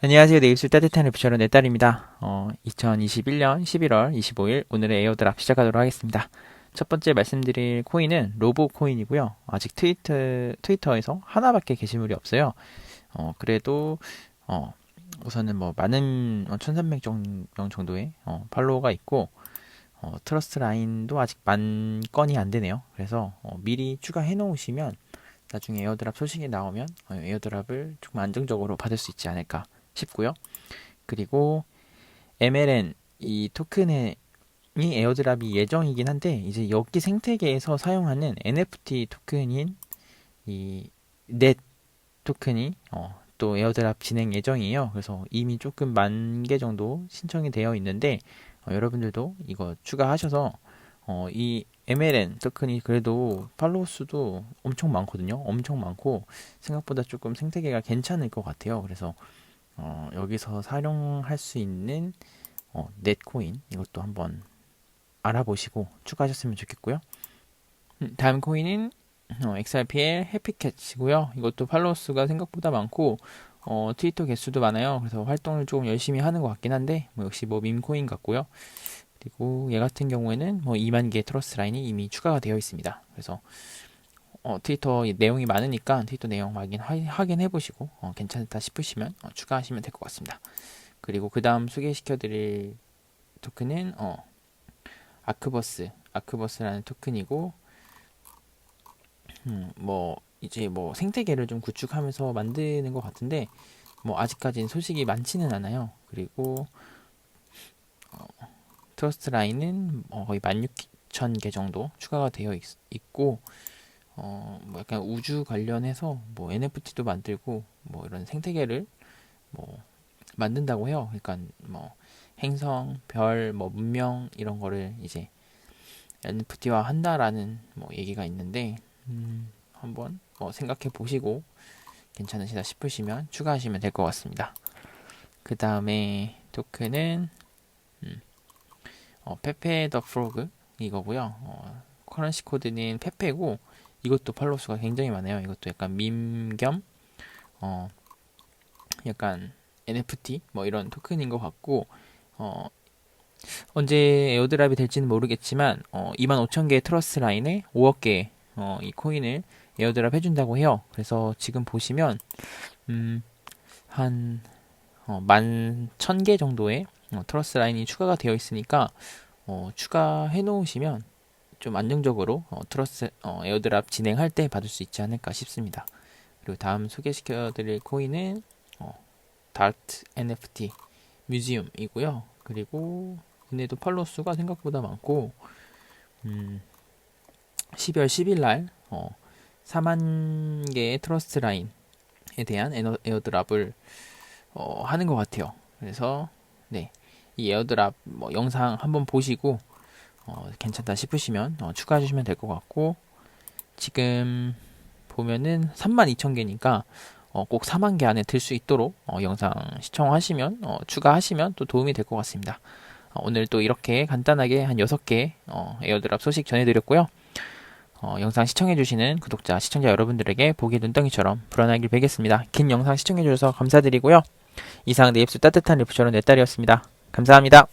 안녕하세요. 내일술 따뜻한 랩처럼 내 딸입니다. 어, 2021년 11월 25일 오늘의 에어드랍 시작하도록 하겠습니다. 첫 번째 말씀드릴 코인은 로보 코인이고요. 아직 트위터, 트위터에서 하나밖에 게시물이 없어요. 어, 그래도, 어, 우선은 뭐 많은 1300명 정도의 어, 팔로워가 있고, 어, 트러스트 라인도 아직 만 건이 안 되네요. 그래서 어, 미리 추가해 놓으시면 나중에 에어드랍 소식이 나오면 어, 에어드랍을 조금 안정적으로 받을 수 있지 않을까 싶고요. 그리고 MLN 이 토큰의 이 에어드랍이 예정이긴 한데 이제 여기 생태계에서 사용하는 NFT 토큰인 이 넷 토큰이 어, 또 에어드랍 진행 예정이에요. 그래서 이미 조금 만 개 정도 신청이 되어 있는데 어, 여러분들도 이거 추가하셔서 어, 이 MLN 토큰이 그래도 팔로우 수도 엄청 많거든요. 엄청 많고 생각보다 조금 생태계가 괜찮을 것 같아요. 그래서 어, 여기서 사용할 수 있는 어, 넷코인 이것도 한번 알아보시고 추가하셨으면 좋겠고요. 음, 다음 코인은 어, XRPL 해피캣이고요. 이것도 팔로워 수가 생각보다 많고 어, 트위터 개수도 많아요. 그래서 활동을 조금 열심히 하는 것 같긴 한데 뭐 역시 뭐 밈코인 같고요. 그리고 얘 같은 경우에는 뭐 2만 개의 트러스 라인이 이미 추가가 되어 있습니다. 그래서 어, 트위터 내용이 많으니까 트위터 내용 확인, 확인해 보시고 어, 괜찮다 싶으시면 어, 추가하시면 될 것 같습니다. 그리고 그 다음 소개시켜 드릴 토큰은 어, 아크버스, 아크버스라는 토큰이고 음, 뭐 이제 뭐 생태계를 좀 구축하면서 만드는 것 같은데 뭐 아직까지는 소식이 많지는 않아요. 그리고 어, 트러스트 라인은 어, 거의 16,000개 정도 추가가 되어 있, 있고 어, 뭐 약간 우주 관련해서 뭐 NFT도 만들고 뭐 이런 생태계를 뭐 만든다고 해요. 그러니까 뭐 행성, 별, 뭐 문명 이런 거를 이제 NFT화 한다라는 뭐 얘기가 있는데 음, 한번 뭐 생각해 보시고 괜찮으시다 싶으시면 추가하시면 될 것 같습니다. 그 다음에 토큰은 음, 어, 페페 더 프로그 이거고요. 어, 커런시 코드는 페페고 이것도 팔로우 수가 굉장히 많아요. 이것도 약간 밈 겸, 어, 약간 NFT 뭐 이런 토큰인 것 같고, 어, 언제 에어드랍이 될지는 모르겠지만, 어, 25,000개의 트러스 라인에 5억 개의 어, 이 코인을 에어드랍 해준다고 해요. 그래서 지금 보시면, 음, 한, 어, 만 1000개 정도의 어, 트러스 라인이 추가가 되어 있으니까, 어, 추가해 놓으시면 좀 안정적으로 어, 트러스 어, 에어드랍 진행할 때 받을 수 있지 않을까 싶습니다. 그리고 다음 소개시켜드릴 코인은 어, 다트 NFT 뮤지엄이고요. 그리고 얘네도 팔로우 수가 생각보다 많고 음, 12월 10일 날 어, 4만 개의 트러스트 라인에 대한 에어, 에어드랍을 어, 하는 것 같아요. 그래서 네, 이 에어드랍 뭐 영상 한번 보시고 어, 괜찮다 싶으시면 어, 추가해 주시면 될 것 같고 지금 보면은 32,000개니까 어, 꼭 4만 개 안에 들 수 있도록 어, 영상 시청하시면 어, 추가하시면 또 도움이 될 것 같습니다. 어, 오늘 또 이렇게 간단하게 한 6개 어, 에어드랍 소식 전해드렸고요. 어, 영상 시청해주시는 구독자, 시청자 여러분들에게 보기 눈덩이처럼 불어나길 베겠습니다. 긴 영상 시청해주셔서 감사드리고요. 이상 내 입술 따뜻한 리프처럼 내 딸이었습니다. 감사합니다.